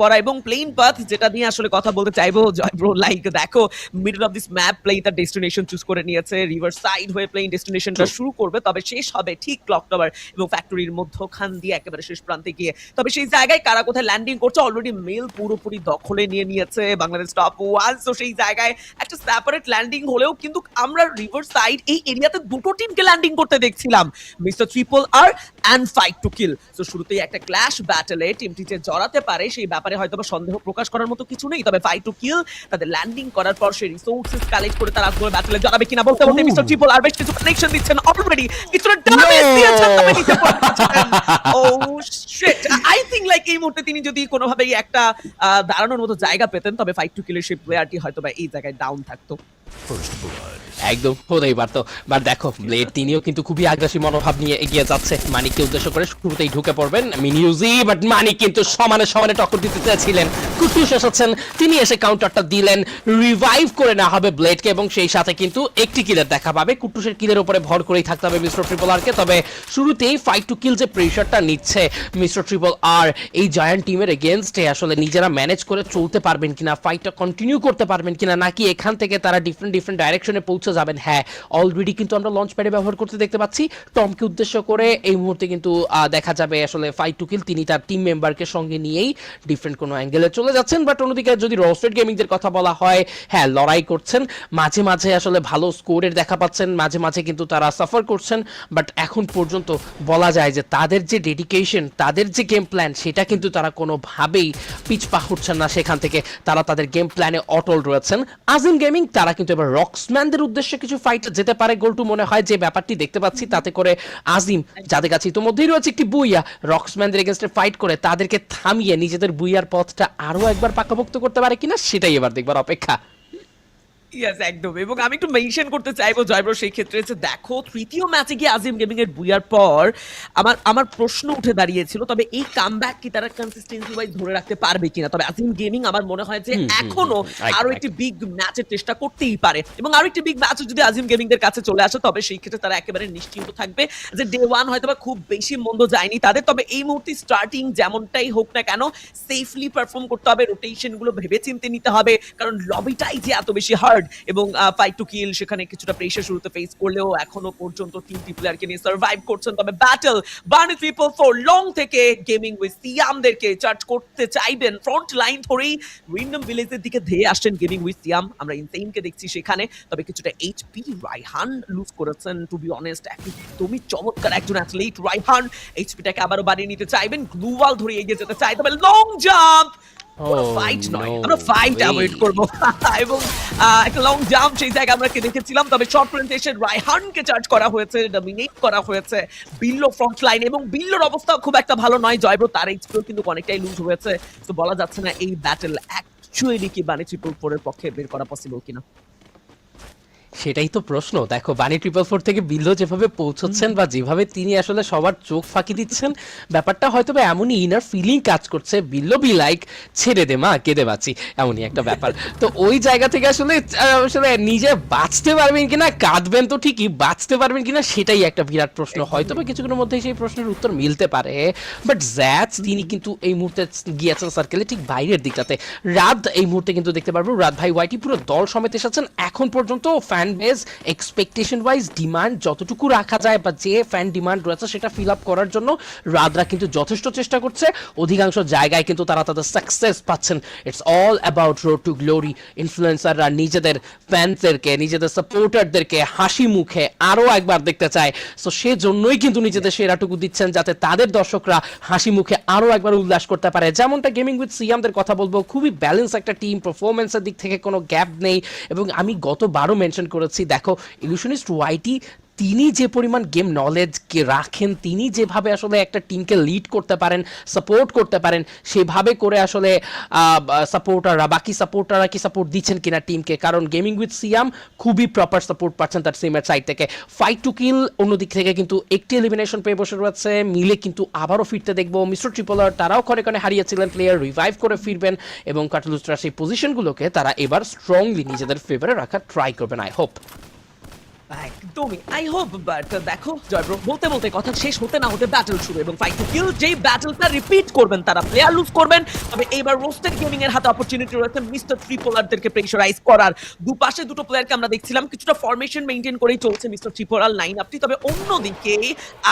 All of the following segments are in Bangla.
পড়া এবং প্লেন পাথ যেটা নিয়ে আসলে কথা বলতে চাইব জয় ব্রো লাইক দেখো middle of this map plane তার ডেস্টিনেশন চুজ করে নিয়েছে রিভার সাইড হয়ে প্লেন ডেস্টিনেশনটা শুরু করবে তবে শেষ হবে ঠিক ক্লক টাওয়ার এবং ফ্যাক্টরির মধ্যখান দিয়ে একেবারে শেষ প্রান্তে গিয়ে। তবে সেই জায়গায় কারা কোথায় ল্যান্ডিং করছে অলরেডি মেল পুরোপুরি দখলে নিয়ে নিয়েছে বাংলাদেশ টপ ওয়ান তো সেই জায়গায় একটা সেপারেট ল্যান্ডিং হলেও কিন্তু আমরা রিভার সাইড এই এরিয়াতে দুটো টিমকে ল্যান্ডিং করতে দেখছিলাম mister triple R and fight to kill তো শুরুতেই একটা ক্ল্যাশ ব্যাটেলে টিমটি যে জড়াতে পারে সেই ব্যাপারে হয়তো বা সন্দেহ প্রকাশ করার মতো কিছু নেই তবে ফাইট টু কিল তাদের ল্যান্ডিং করার পর সেই রিসোর্সেস কালেক্ট করে তারা আসলে ব্যাটলে জড়াবে কিনা বলতে বলতে মিস্টার জিপল আর বেশ কিছু কানেকশন দিচ্ছেন অলরেডি কিছুটা ড্যামেজ! দিয়েছেন তবে নিতে পারছেন। Oh shit I think like এই মুহূর্তে তিনি যদি কোনোভাবেই একটা দাঁড়ানোর মতো জায়গা পেতেন তবে ফাইট টু কিলের সেই প্লেয়ারটি হয়তো বা এই জায়গায় ডাউন থাকতো। একদম, হতেই পারতো। বাট দেখো ব্লেড তিনিও কিন্তু খুবই আগ্রাসী মনোভাব নিয়ে এগিয়ে যাচ্ছে। মানিককে উদ্দেশ্য করে শুরুতেই ঢুকে পড়বেন মিনিউজি, বাট মানিক কিন্তু সমানে সমানে টক্কর দিতে চেয়েছিলেন। কুটুস এসেছেন, তিনি এসে কাউন্টারটা দিলেন রিভাইভ করে নেওয়া হবে ব্লেডকে এবং সেই সাথে কিন্তু একটি কিলের দেখা পাবে। কুটুসের কিলের উপরে ভর করেই থাকতে হবে মিস্টার ট্রিপল আরকে তবে শুরুতেই ফাইট টু কিল যে প্রেশারটা নিচ্ছে মিস্টার ট্রিপল আর এই জয়ান্ট টিমের এগেনস্টে আসলে নিজেরা ম্যানেজ করে চলতে পারবেন কিনা ফাইটটা কন্টিনিউ করতে পারবেন কিনা, নাকি এখান থেকে তারা ডিফারেন্ট ডিফারেন্ট ডিফারেন্ট ডাইরেকশনে পৌঁছে যাবেন। হ্যাঁ অলরেডি কিন্তু আমরা লঞ্চ প্যাডে ব্যবহার করতে দেখতে পাচ্ছি। টমকে উদ্দেশ্য করে এই মুহূর্তে কিন্তু দেখা যাবে আসলে ফাইট টু কিল তিনি তার টিম মেম্বারকে সঙ্গে নিয়েই ডিফারেন্ট কোনো অ্যাঙ্গেলে চলে যাচ্ছেন। বাট অন্যদিকে যদি রোস্টেড গেমিংদের কথা বলা হয় হ্যাঁ লড়াই করছেন। মাঝে মাঝে আসলে ভালো স্কোরের দেখা পাচ্ছেন। মাঝে মাঝে কিন্তু তারা সাফার করছেন। বাট এখন পর্যন্ত বলা যায় যে তাদের যে ডেডিকেশন তাদের যে গেম প্ল্যান সেটা কিন্তু তারা কোনোভাবেই পিছপা হচ্ছেন না সেখান থেকে। তারা তাদের গেম প্ল্যানে অটল রয়েছেন। আজিম গেমিং তারা কিন্তু এবার রক্সম্যানদের উদ্দেশ্যে কিছু ফাইট যেতে পারে গোলটু মনে হয় যে ব্যাপারটি দেখতে পাচ্ছি তাতে করে আজিম যাদের কাছে ইতিমধ্যেই রয়েছে একটি বুইয়া রক্সম্যানদের এগেনস্টে ফাইট করে তাদেরকে থামিয়ে নিজেদের বুইয়ার পথটা আরও একবার পাকাভুক্ত করতে পারে কিনা সেটাই এবার দেখবার অপেক্ষা। ইয়েস একদম। এবং আমি একটু মেনশন করতে চাইব জয়ব্র সেই ক্ষেত্রে যে দেখো তৃতীয় ম্যাচে গিয়ে আজিম গেমিং এর বুয়ার পর আমার আমার প্রশ্ন উঠে দাঁড়িয়েছিল তবে এই কামব্যাক কি তারা কনসিস্টেন্সি ওয়াইজ ধরে রাখতে পারবে কিনা? তবে আজিম গেমিং আমার মনে হয় যে এখনও আরও একটি বিগ ম্যাচের চেষ্টা করতেই পারে। এবং আরও একটি বিগ ম্যাচ যদি আজিম গেমিং দের কাছে চলে আসে তবে সেই ক্ষেত্রে তারা একেবারে নিশ্চিন্ত থাকবে যে ডে ওয়ান হয়তো বা খুব বেশি মন্দ যায়নি তাদের। তবে এই মুহূর্তে স্টার্টিং যেমনটাই হোক না কেন সেফলি পারফর্ম করতে হবে। রোটেশনগুলো ভেবে চিন্তে নিতে হবে। কারণ লবিটাই যে এত বেশি হার্ড এবং ফাইট টু কিল সেখানে কিছুটা প্রেশার শুরুতে ফেস করলেও এখনও পর্যন্ত তিনটি প্লেয়ারকে নিয়ে সার্ভাইভ করছেন। তবে ব্যাটল বার্নি ট্রিপল ফোর লং থেকে গেমিং উইথ সিয়ামদেরকে চার্জ করতে চাইবেন। ফ্রন্ট লাইন ধরেই উইন্ডম ভিলেজের দিকে ধেয়ে আসছেন গেমিং উইথ সিয়াম। আমরা ইনসেইনকে দেখছি সেখানে, তবে কিছুটা এইচপি রাইহান লুজ করেছেন টু বি অনেস্ট একদমই চমৎকার একজন অ্যাথলিট রাইহান এইচপিটাকে আবারও বাড়িয়ে নিতে চাইবেন। গ্লুওয়াল ধরে এগিয়ে যেতে চাই তবে লং জাম্প ফাইট Oh, নয় no. আমরা ফাইট way. করব এবং একটা লং জাম্প সেই জায়গায় আমরা কে দেখেছিলাম তবে শর্ট রেঞ্জ এসে চার্জ করা হয়েছে ডমিনেট করা হয়েছে বিল্লো ফ্রন্ট লাইন এবং বিল্লোর অবস্থা খুব একটা ভালো নয়। জয়ব্রো তার এইচপিও কিন্তু অনেকটাই লুজ হয়েছে। তো বলা যাচ্ছে না এই ব্যাটেল অ্যাকচুয়ালি কি ফোরের পক্ষে বের করা পসিবল কিনা। সেটাই তো প্রশ্ন। দেখো বানি ট্রিপল ফোর থেকে বিল্লো যেভাবে পৌঁছচ্ছেন বা যেভাবে তিনি আসলে সবার চোখ ফাঁকি দিচ্ছেন ব্যাপারটা হয়তো বা এমনই ইনার ফিলিং কাজ করছে। বিল্লো বি লাইক ছেড়ে দে মা কেঁদে বাঁচি এমনই একটা ব্যাপার। তো ওই জায়গা থেকে আসলে আসলে নিজে বাঁচতে পারবেন কিনা কাঁদবেন তো ঠিকই বাঁচতে পারবেন কিনা সেটাই একটা বিরাট প্রশ্ন। হয়তো বা কিছুক্ষণের মধ্যেই সেই প্রশ্নের উত্তর মিলতে পারে। বাট জ্যাচ তিনি কিন্তু এই মুহূর্তে গিয়েছেন সার্কেলে ঠিক বাইরের দিকটাতে। রাত এই মুহূর্তে কিন্তু দেখতে পারব রাত ভাই ওয়াইটি পুরো দল সমেত এসেছেন। এখন পর্যন্ত fan base expectation wise demand যতটুকু রাখা যায় বা যে ফ্যান ডিমান্ড রয়েছে সেটা ফিল আপ করার জন্য রাতরা কিন্তু যথেষ্ট চেষ্টা করছে। অধিকাংশ জায়গায় কিন্তু তারা তাদের সাকসেস পাচ্ছেন। It's all about road to glory ইনফ্লুয়েন্সাররা নিজেদের ফ্যান্সদেরকে নিজেদের সাপোর্টারদেরকে হাসি মুখে আরও একবার দেখতে চায়। সো সেজন্যই কিন্তু নিজেদের সেরাটুকু দিচ্ছেন যাতে তাদের দর্শকরা হাসি মুখে আরও একবার উল্লাস করতে পারে। যেমনটা গেমিং উইথ সিয়ামদের কথা বলব, খুবই ব্যালেন্স একটা টিম পারফরমেন্সের দিক থেকে কোনো গ্যাপ নেই। এবং আমি গতবারও মেনশন করেছি। দেখো ইলুশনিস্ট ওয়াইটি তিনি যে পরিমাণ গেম নলেজকে রাখেন, তিনি যেভাবে আসলে একটা টিমকে লিড করতে পারেন সাপোর্ট করতে পারেন, সেভাবে করে আসলে সাপোর্টাররা বাকি সাপোর্টাররা কি সাপোর্ট দিচ্ছেন কিনা টিমকে কারণ গেমিং উইথ সিয়াম খুবই প্রপার সাপোর্ট পাচ্ছেন তার সিমের সাইড থেকে। ফাইট টু কিল অন্যদিক থেকে কিন্তু একটি এলিমিনেশন পেয়ে বসে রয়েছে। মিলে কিন্তু আবারও ফিরতে দেখব। মিস্টার ট্রিপলার তারাও ক্ষণে ক্ষণে হারিয়েছিলেন প্লেয়ার রিভাইভ করে ফিরবেন এবং কাটলুস্টরা সেই পজিশনগুলোকে তারা এবার স্ট্রংলি নিজেদের ফেভারে রাখার ট্রাই করবেন আই হোপ একদমই আই হোপ বাট দেখো, জয়ব্রো, বলতে বলতে কথা শেষ হতে না হতে ব্যাটল শুরু এবং ফাইট টু কিল যেই ব্যাটলটা রিপিট করবেন, তারা প্লেয়ার লুজ করবেন। তবে এইবার রোস্টেড গেমিং এর হাতে অপরচুনিটি রয়েছে মিস্টার ট্রিপোলারদেরকে প্রেশারাইজ করার। দুপাশে দুটো প্লেয়ারকে আমরা দেখছিলাম, কিছুটা ফরমেশন মেইনটেইন করেই চলছে মিস্টার ট্রিপোলার লাইন আপটি তবে অন্যদিকে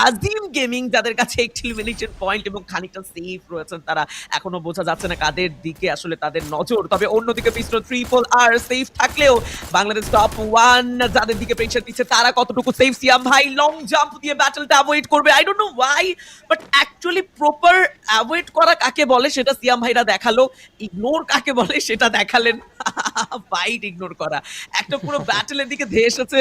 আজিম গেমিং যাদের কাছে একটি এলিমিনেশন পয়েন্ট এবং খানিকটা সেফ রয়েছেন তারা, এখনও বোঝা যাচ্ছে না কাদের দিকে আসলে তাদের নজর। তবে অন্যদিকে মিস্টার ট্রিপল আর সেফ থাকলেও বাংলাদেশ টপ ওয়ান যাদের দিকে প্রেশার দিচ্ছে তারা কতটুকু সেফ সিয়াম ভাই লং জাম্প দিয়ে ব্যাটলটা অ্যাভয়েড করবে। I don't know why but actually proper avoid করা কাকে বলে সেটা সিয়াম ভাইরা দেখাল। ইগনোর কাকে বলে সেটা দেখালেন। ফাইট ইগনোর করা। একটা পুরো ব্যাটলের দিকে ধেয়ে এসেছে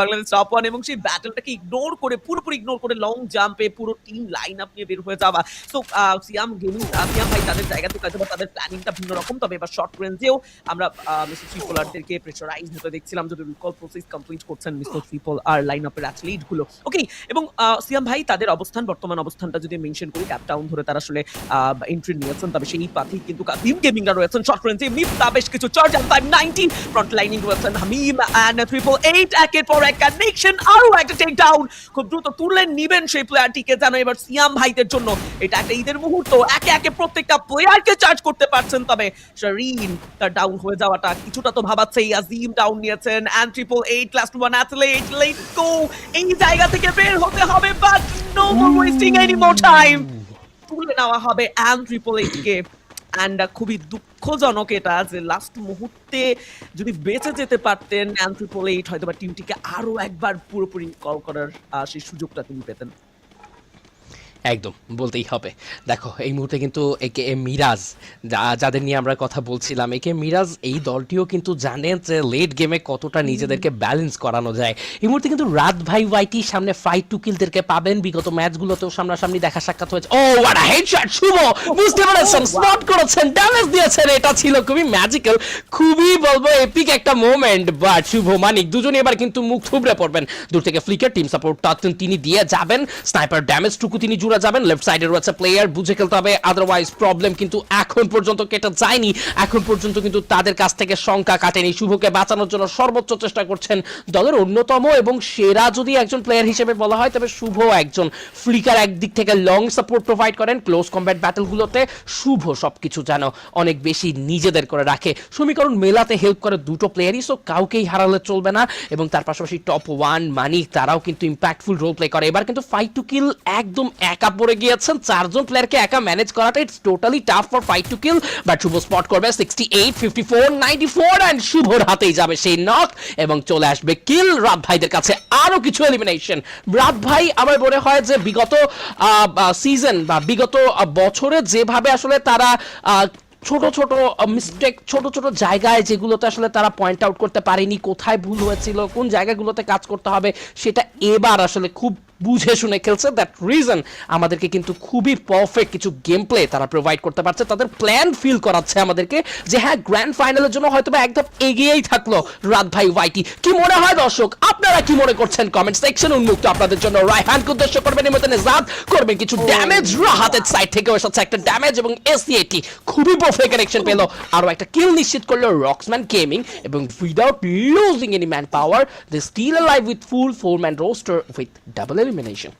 বাংলাদেশ টপ ওয়ান এবং সেই ব্যাটলটাকে ইগনোর করে, পুরোপুরি ইগনোর করে লং জাম্পে পুরো টিম লাইন আপ নিয়ে বের হয়ে যাওয়া। সো সিয়াম গেমিং সিয়াম ভাই তাদের জায়গা থেকে হয়তো তাদের প্ল্যানিংটা ভিন্ন রকম, তবে এবার শর্ট রেঞ্জেও আমরা মিস্টার ট্রিপোলারদেরকে প্রেশারাইজ হতে দেখছিলাম, যদি রিকল প্রসেস কমপ্লিট করছেন মিস্টার ট্রিপল আর লাইন আপের অ্যাথলিটগুলো। ওকে এবং সিয়াম ভাই, তাদের অবস্থান, বর্তমান অবস্থানটা যদি মেনশন করি ক্যাপ ডাউন ধরে তারা আসলে এন্ট্রি নিয়েছেন, তবে সেই পাথেই কিন্তু কাদিম গেমিংরা রয়েছেন। শর্ট রেঞ্জে মিফতা বেশ কিছু charge and five ninety front lining রয়েছেন হামিম অ্যান্ড ট্রিপল এইট একের পর এক কানেকশন আরও একটা টেক ডাউন খুব দ্রুত তুলে নিবেন সেই প্লেয়ারটিকে যেন এবার সিয়াম ভাইদের জন্য। এটা একটা ঈদের মুহূর্ত, একে একে প্রত্যেকটা প্লেয়ারকে চার্জ করতে পারছেন, তবে শারিন তার ডাউন হয়ে যাওয়াটা কিছুটা তো ভাবাচ্ছে আজিম ডাউন নিয়েছেন and triple eight last one let এই জায়গা থেকে বের হতে হবে তুলে নেওয়া হবে ট্রিপল এইটকে অ্যান্ড খুবই দুঃখজনক এটা যে লাস্ট মুহূর্তে যদি বেঁচে যেতে পারতেন অ্যান্ড হয়তো বা টিমটিকে আরও একবার পুরোপুরি কল করার সেই সুযোগটা তিনি পেতেন। একদম বলতেই হবে। দেখো এই মুহূর্তে কিন্তু একে এ মিরাজ যাদের নিয়ে আমরা কথা বলছিলাম একে মিরাজ এই দলটিও কিন্তু জানে যে লেট গেমে কতটা নিজেদেরকে ব্যালেন্স করানো যায়। এই মুহূর্তে কিন্তু রাত ভাই ওয়াইটি সামনে ফাইট টু কিলদেরকে পাবেন। বিগত ম্যাচগুলোতেও সামনাসামনি দেখা সাক্ষাৎ হয়েছে। Oh what headshot Shuvo! বুঝতে পেরেছেন স্পট করেছেন ড্যামেজ দিয়েছেন। এটা ছিল খুবই ম্যাজিক্যাল খুবই বলব এপিক একটা মোমেন্ট বাট শুভ মানিক দুজনে এবার কিন্তু মুখ থুবড়ে পড়বেন। দূর থেকে ফ্লিকার টিম সাপোর্ট তিনি দিয়ে যাবেন। স্নাইপার ড্যামেজ টুকু তিনি জুড়ে যাবেন লেফট সাইডে রয়েছে প্লেয়ার বুঝে খেলতে হবে আদারওয়াইজ প্রবলেম কিন্তু এখন পর্যন্ত কেটে যায়নি। এখন পর্যন্ত কিন্তু তাদের কাছ থেকে শঙ্কা কাটেনি। শুভকে বাঁচানোর জন্য সর্বোচ্চ চেষ্টা করছেন দলের অন্যতম এবং সেরা যদি একজন প্লেয়ার হিসেবে বলা হয়, তবে শুভ একজন। ফ্লিকার একদিক থেকে লং সাপোর্ট প্রোভাইড করেন ক্লোজ কম্ব্যাট ব্যাটেলগুলোতে শুভ সবকিছু যেন অনেক বেশি নিজেদের করে রাখে। সমীকরণ মেলাতে হেল্প করে দুটো প্লেয়ারই সো কাউকেই হারালে চলবে না এবং তার পাশাপাশি টপ ওয়ান মানি তারাও কিন্তু ইম্প্যাক্টফুল রোল প্লে করে। এবার কিন্তু ফাইট টু কিল একদম একা পড়ে গিয়েছেন। চারজন প্লেয়ারকে একা ম্যানেজ করাটা it's totally tough for fight to kill but Shuvo spot করবে sixty eight fifty four ninety four and শুভর হাতেই যাবে সেই নক এবং চলে আসবে কিল রাত ভাইদের কাছে আরও কিছু এলিমিনেশন রাত ভাই, আমার মনে হয় যে বিগত সিজন বা বিগত বছরে যেভাবে আসলে তারা ছোট ছোট মিস্টেক ছোট ছোট জায়গায় যেগুলোতে আসলে তারা পয়েন্ট আউট করতে পারেনি, কোথায় ভুল হয়েছিল, কোন জায়গাগুলোতে কাজ করতে হবে, সেটা এবার আসলে খুব বুঝে শুনে খেলছে। দ্যাট রিজন আমাদেরকে কিন্তু খুবই পারফেক্ট কিছু গেম প্লে তারা প্রোভাইড করতে পারছে। তাদের প্ল্যান ফিল করাচ্ছে আমাদেরকে যে হ্যাঁ গ্র্যান্ড ফাইনালের জন্য হয়তো বা একদম এগিয়েই থাকল রাত ভাই ওয়াইটি কি মনে হয় দর্শক? আপনারা কি মনে করছেন? কমেন্ট সেকশন উন্মুক্ত। আপনাদের জন্য রায়হানকে উদ্দেশ্য করবেন এমন নেজাদ করবেন। কিছু ড্যামেজ রাহাতের সাইড থেকে এসেছে। একটা ড্যামেজ এবং এসিএটি খুবই পারফেক্ট কানেকশন পেল। আরও একটা কিল নিশ্চিত করল রক্সম্যান গেমিং এবং without losing any man power they still live with full four man roster with double elimination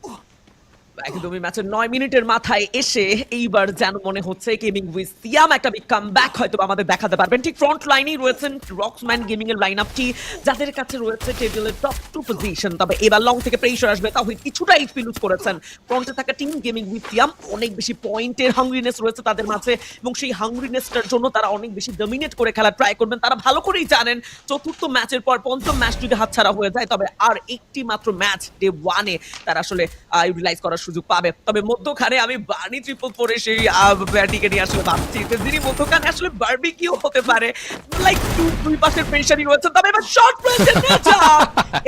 একদমই ম্যাচের নয় মিনিটের মাথায় এসে এইবার যেন মনে হচ্ছে গেমিং উইথ সিয়াম একটা বিগ কাম ব্যাক হয়তো আমাদের দেখাতে পারবেন। ঠিক ফ্রন্ট লাইনেই রয়েছেন রক্সম্যান গেমিং এর লাইন আপটি যাদের কাছে রয়েছে টেবিলের টপ টু পজিশন তবে এবার লং থেকে প্রেশার আসবে তাহলে কিছুটা এইচপি লুজ করেছেন। ফ্রন্টে থাকা টিম গেমিং উইথ সিয়াম অনেক বেশি পয়েন্টের হাংরিনেস রয়েছে তাদের মাঝে এবং সেই হাংরিনেসটার জন্য তারা অনেক বেশি ডমিনেট করে খেলা ট্রাই করবেন। তারা ভালো করেই জানেন, চতুর্থ ম্যাচের পর পঞ্চম ম্যাচ যদি হাতছাড়া হয়ে যায়। তবে আর একটি মাত্র ম্যাচ ডে ওয়ানে তারা আসলে ইউটিলাইজ করার সুযোগ পাবে। তবে মধ্যখানে আমি বার্নি ট্রিপল পরে সেই ব্যাটিকে নিয়ে আসলে ভাবছি। যিনি মধ্যখানে আসলে বারবিকিউ হতে পারে লাইক টু দুই পাশের প্রেশারই রয়েছে। তবে এবার শর্ট রয়েছে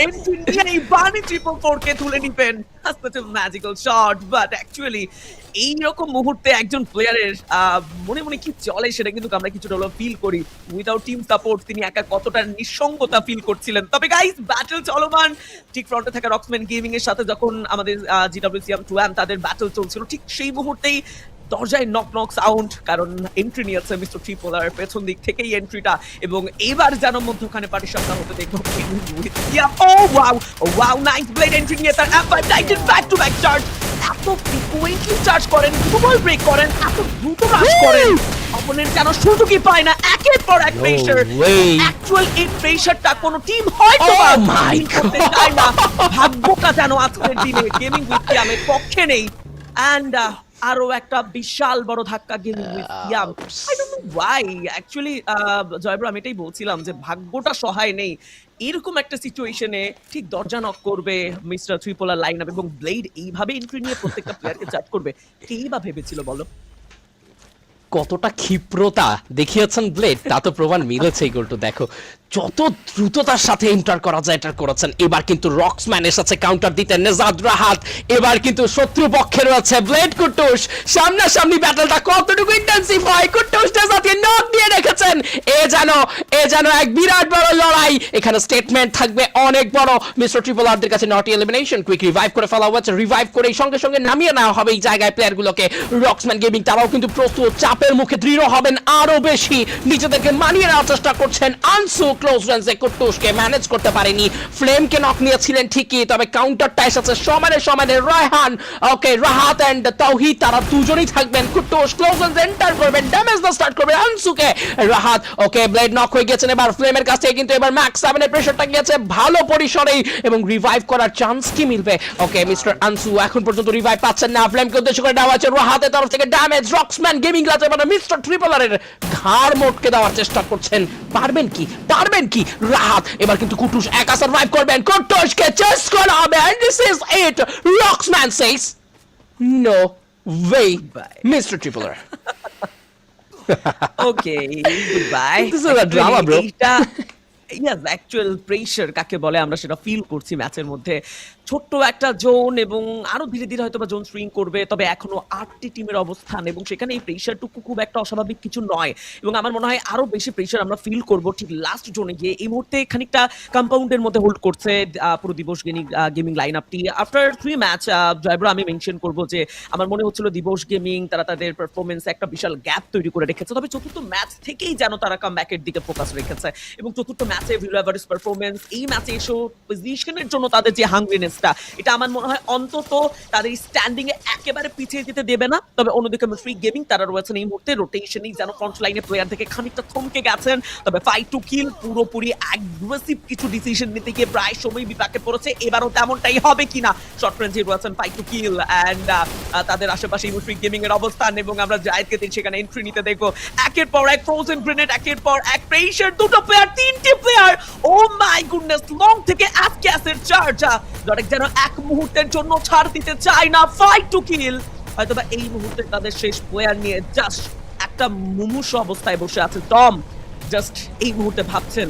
এন্ট্রি নিয়ে এই বার্নি ট্রিপল ফোরকে তুলে নিবেন। A magical shot but actually এইরকম মুহূর্তে একজন প্লেয়ারের মনে মনে কি চলে সেটা কিন্তু আমরা কিছুটা হলেও ফিল করি। উইদাউট টিম সাপোর্ট তিনি একা কতটা নিঃসঙ্গতা ফিল করছিলেন। তবে গাইস ব্যাটল চলমান। ঠিক ফ্রন্টে থাকা রক্সম্যান গেমিং এর সাথে যখন আমাদের জিডব্লিউসিএম টু তাদের ব্যাটল চলছিল। ঠিক সেই মুহূর্তেই দরজায় নক নক সাউন্ড কারণ এন্ট্রি নিয়েছে মিস্টার ট্রিপোলার পেছন দিক থেকেই এন্ট্রিটা এবং এবার যেন মধ্যখানে পাটি সপ্তাহ হতে দেখব ও wow wow nice blade entry নিয়ে তার ব্যাক টু ব্যাক চার্জ এত ফ্রিকুয়েন্টলি চার্জ করেন ফুটবল ব্রেক করেন এত দ্রুত রাশ করেন। অপোনেন্ট যেন সুযোগই পায় না? একের পর এক অ্যাকচুয়াল এই কোনো টিম হয়তো Oh করতে. চায় না। ভাগ্যটা যেন আজকের দিনে গেমিং উইথ পক্ষে নেই। অ্যান্ড আরও একটা বিশাল বড় ধাক্কা gaming with yam I don't know why actually জয়ব্র আমি এটাই বলছিলাম যে ভাগ্যটা সহায় নেই। এরকম একটা সিচুয়েশনে ঠিক দরজা নক করবে mister triple R line up এবং ব্লেড এইভাবে এন্ট্রি নিয়ে প্রত্যেকটা প্লেয়ারকে চার্জ করবে। কেই বা ভেবেছিল বলো? কতটা ক্ষিপ্রতা দেখিয়েছেন ব্লেড তা তো প্রমাণ মিলেছে এই গোলটা দেখো। যত দ্রুততার সাথে এন্টার করা যায় এন্টার করেছেন। এবার কিন্তু রক্সম্যান এসেছে কাউন্টার দিতে। নেজাদ রাহাত এবার কিন্তু শত্রু পক্ষে রয়েছে ব্লেড কুটুস সামনাসামনি ব্যাটলটা কতটুকু ইন্টেন্সিভ হয় কুটুস নেজাদকে নক দিয়ে রেখেছেন। এ যেন এ যেন এক বিরাট বড় লড়াই। এখানে স্টেটমেন্ট থাকবে অনেক বড়। মিস্টার ট্রিপলারদের কাছে নট এলিমিনেশন কুইক রিভাইভ করে ফেলা হয়েছে। রিভাইভ করে সঙ্গে সঙ্গে নামিয়ে নেওয়া হবে এই জায়গায় প্লেয়ারগুলোকে রক্সম্যান গেমিং তারাও কিন্তু প্রস্তুত, চাপের মুখে দৃঢ় হবেন আরও বেশি। নিজেদেরকে মানিয়ে নেওয়ার চেষ্টা করছেন আনসু ক্লোজ রেঞ্জে কুট্টুসকে ম্যানেজ করতে পারেনি। ফ্লেমকে নক নিয়েছিলেন ঠিকই, তবে কাউন্টারটা এসেছে সমানে সমানে রায়হান। ওকে রাহাত এন্ড তাওহিদ তারা দুজনেই থাকবেন। কুট্টুস ক্লোজ রেঞ্জ এন্টার করবেন ড্যামেজ দা স্টার্ট করবে আনসুকে। রাহাত ওকে ব্লেড নক হয়ে গেছেন এবার ফ্লেমের কাছ থেকে, কিন্তু এবার ম্যাক্স সেভেনের প্রেশারটা গিয়েছে ভালো পরিসরেই এবং রিভাইভ করার চান্স কি মিলবে? ওকে মিস্টার আনসু, এখন পর্যন্ত রিভাইভ পাচ্ছেন না। ফ্লেমকে উদ্দেশ্য করে দেওয়া হচ্ছে রাহাতের তরফ থেকে ড্যামেজ রক্সম্যান গেমিং গ্লাস এবার মিস্টার ট্রিপলারের ঘাড় মোটকে দেওয়ার চেষ্টা করছেন। পারবেন কি? পারবেন কি? রাহাত। এবার কিন্তু কুটুস একা সার্ভাইভ করবেন। কুটুসকে চেস করা হবে and this is it Roxman says no way mister triple R okay goodbye this is a drama bro yes actual pressure কাকে বলে? আমরা সেটা ফিল করছি ম্যাচের মধ্যে। ছোট্ট একটা জোন এবং আরও ধীরে ধীরে হয়তো বা জোন সুইং করবে, তবে এখনও আটটি টিমের অবস্থান এবং সেখানে এই প্রেশারটুকু খুব একটা অস্বাভাবিক কিছু নয় এবং আমার মনে হয় আরও বেশি প্রেশার আমরা ফিল করব ঠিক লাস্ট জোনে গিয়ে। এই মুহূর্তে খানিকটা কম্পাউন্ডের মধ্যে হোল্ড করছে পুরো দিবস গেমিং লাইন আপটি আফটার থ্রি ম্যাচ জয়ব্রা আমি মেনশন করব যে আমার মনে হচ্ছিল দিবস গেমিং তারা তাদের পারফরমেন্সে একটা বিশাল গ্যাপ তৈরি করে রেখেছে, তবে চতুর্থ ম্যাচ থেকেই যেন তারা কাম ব্যাকের দিকে ফোকাস রেখেছে এবং চতুর্থ ম্যাচে ভিলাভারিস পারফরমেন্স এই ম্যাচে এসেও পজিশনের জন্য তাদের যে হাংরিনেসটা এটা আমার মনে হয় অন্তত তাদের স্ট্যান্ডিং এ একেবারে পিছিয়ে যেতে দেবে না। তবে অন্যদিকে ফ্রি গেমিং তারা রয়েছেন এই মুহূর্তে। রোটেশনই যেন ফ্রন্ট লাইনে প্লেয়ার থেকে খানিকটা থমকে গেছেন। তবে ফাইট টু কিল পুরোপুরি অ্যাগ্রেসিভ কিছু ডিসিশন নিতে গিয়ে প্রায় সময় বিপাকে পড়েছে। এবারও তেমনটাই হবে কিনা? শর্ট রেঞ্জে রয়েছেন ফাইট টু কিল অ্যান্ড তাদের আশেপাশে ফ্রি গেমিং এর অবস্থান এবং আমরা জায়েদকে দিন সেখানে এন্ট্রি নিতে দেখব। একের পর এক ফ্রোজেন গ্রেনেড একের পর এক প্রেশার দুটো প্লেয়ার তিনটে player oh my goodness long থেকে অ্যাপ ক্যাসের চার্জ জরেক যেন এক মুহূর্তের জন্য ছাড় দিতে চায় না ফাইট টু কিল হয়তোবা এই মুহূর্তে তাদের শেষ প্লেয়ার নিয়ে জাস্ট একটা মুমুষ অবস্থায় বসে আছে। টম জাস্ট এই মুহূর্তে ভাবছেন,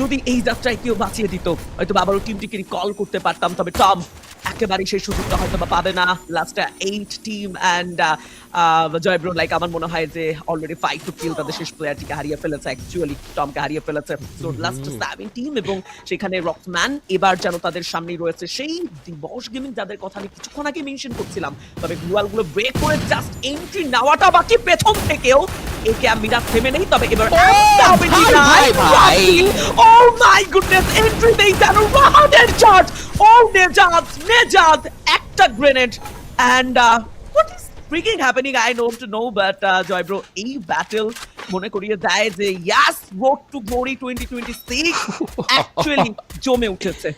যদি এই যাত্রায় কেউ বাঁচিয়ে দিত হয়তো বা আবারও টিমটিকে কল করতে পারতাম। তবে টম, একেবারেই সেই সুযোগটা হয়তো বা পাবে না। লাস্টে এইট টিম অ্যান্ড জয়ব্রো লাইক আমার মনে হয় যে অলরেডি ফাইভ টু কিল তাদের শেষ প্লেয়ারটিকে হারিয়ে ফেলেছে অ্যাকচুয়ালি টমকে হারিয়ে ফেলেছে। সো লাস্ট সেভেন টিম এবং সেখানে রকম্যান এবার যেন তাদের সামনেই রয়েছে। সেই দিবস গেমিং যাদের কথা আমি কিছুক্ষণ আগে মেনশন করছিলাম তবে গ্লুয়ালগুলো ব্রেক করে জাস্ট এন্ট্রি নেওয়াটা বাকি পেছন থেকেও একে আমি মিরাজ থেমে নেই তবে এবার। ও মাই গুডনেস এন্ট্রি নেই যেন রাহাদের চার্জ ও নেজাদ নেজাদ একটা grenade and what happening, i know no to no but Joy bro এই ব্যাটল মনে করিয়ে দেয় যে yes road to glory twenty twenty six actually জমে উঠেছে।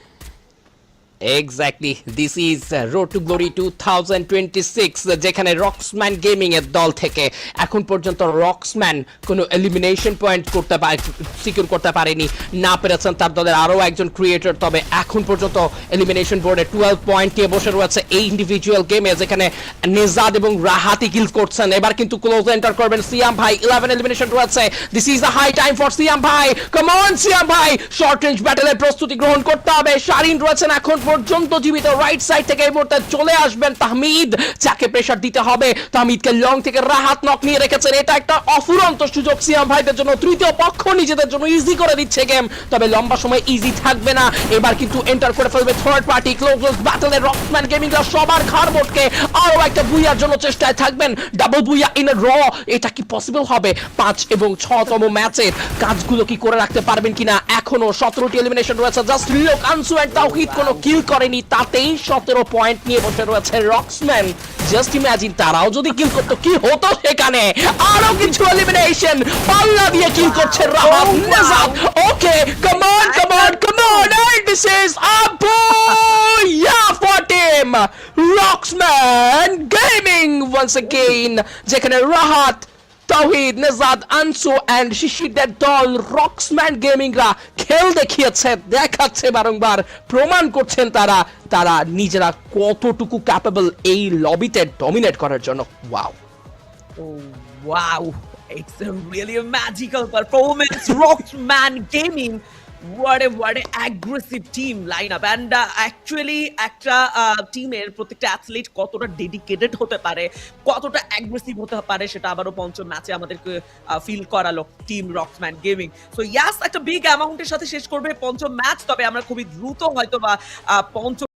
Exactly this is road to glory two thousand twenty six যেখানে রক্সম্যান গেমিং এর দল থেকে এখন পর্যন্ত রক্সম্যান কোনো এলিমিনেশন পয়েন্ট করতে সিকিউর করতে পারেনি, না পেরেছেন তার দলের আরও একজন ক্রিয়েটর তবে এখন পর্যন্ত এলিমিনেশন বোর্ডে টুয়েলভ পয়েন্ট নিয়ে বসে রয়েছে এই ইন্ডিভিজুয়াল গেমে যেখানে নেজাদ এবং রাহাতি কিল করছেন। এবার কিন্তু ক্লোজ এন্টার করবেন সিয়াম ভাই ইলেভেন এলিমিনেশন রয়েছে। This is a high time for Siam ভাই। কমন সিয়াম ভাই! শর্ট রেঞ্জ ব্যাটেলের প্রস্তুতি গ্রহণ করতে হবে। শারিন রয়েছেন এখন পর্যন্ত জীবিত রাইট সাইড থেকে এই মুহূর্তে চলে আসবেন তাহমিদ, যাকে প্রেসার দিতে হবে। তাহমিদকে লং থেকে রাহাত নক নিয়ে রেখেছেন। এটা একটা অফুরন্ত সুযোগ সিয়াম ভাইদের জন্য। তৃতীয় পক্ষ নিজেদের জন্য ইজি করে দিচ্ছে গেম তবে লম্বা সময় ইজি থাকবে না। এবার কিন্তু এন্টার করে ফেলবে থার্ড পার্টি ক্লোজ ব্যাটলে রকম্যান গেমিংরা সবার ঘাড় মোটকে আরও একটা বুইয়ার জন্য চেষ্টায় থাকবেন। ডাবল বুইয়া ইন র এটা কি পসিবল হবে? পাঁচ এবং ছতম ম্যাচের কাজগুলো কি করে রাখতে পারবেন কিনা? এখনও সতেরোটি এলিমিনেশন রয়েছে। জাস্ট লোক আনসু এন্ড তাওহিদ কোনো কিল করেনি তাতেই সতেরো পয়েন্ট নিয়ে বসে রয়েছে রক্সম্যান জাস্ট ইমাজিন তারাও যদি কিল করতো কি হতো সেখানে? আরও কিছু এলিমিনেশন পাল্লা দিয়ে কিল করছে Rahat Nezad okay come on come on come on and this is a yeah for him Rocksman Gaming once again যেখানে রাহাত তাওহিদ নেজাদ আনসু অ্যান্ড শিশিরদের দল রক্সম্যান গেমিংরা খেল দেখিয়েছে দেখাচ্ছে বারংবার প্রমাণ করছেন তারা তারা নিজেরা কতটুকু ক্যাপেবল এই লবিতে ডমিনেট করার জন্য wow Oh, wow. It's a really a magical performance. Rockman Gaming. What a what a aggressive team lineup. And uh, actually একটা টিমের প্রত্যেকটা অ্যাথলিট কতটা ডেডিকেটেড হতে পারে কতটা অ্যাগ্রেসিভ হতে পারে সেটা আবারও পঞ্চম ম্যাচে আমাদেরকে ফিল করালো team Roxman gaming so yes একটা বিগ অ্যামাউন্টের সাথে শেষ করবে পঞ্চম ম্যাচ তবে আমরা খুবই দ্রুত হয়তো বা পঞ্চম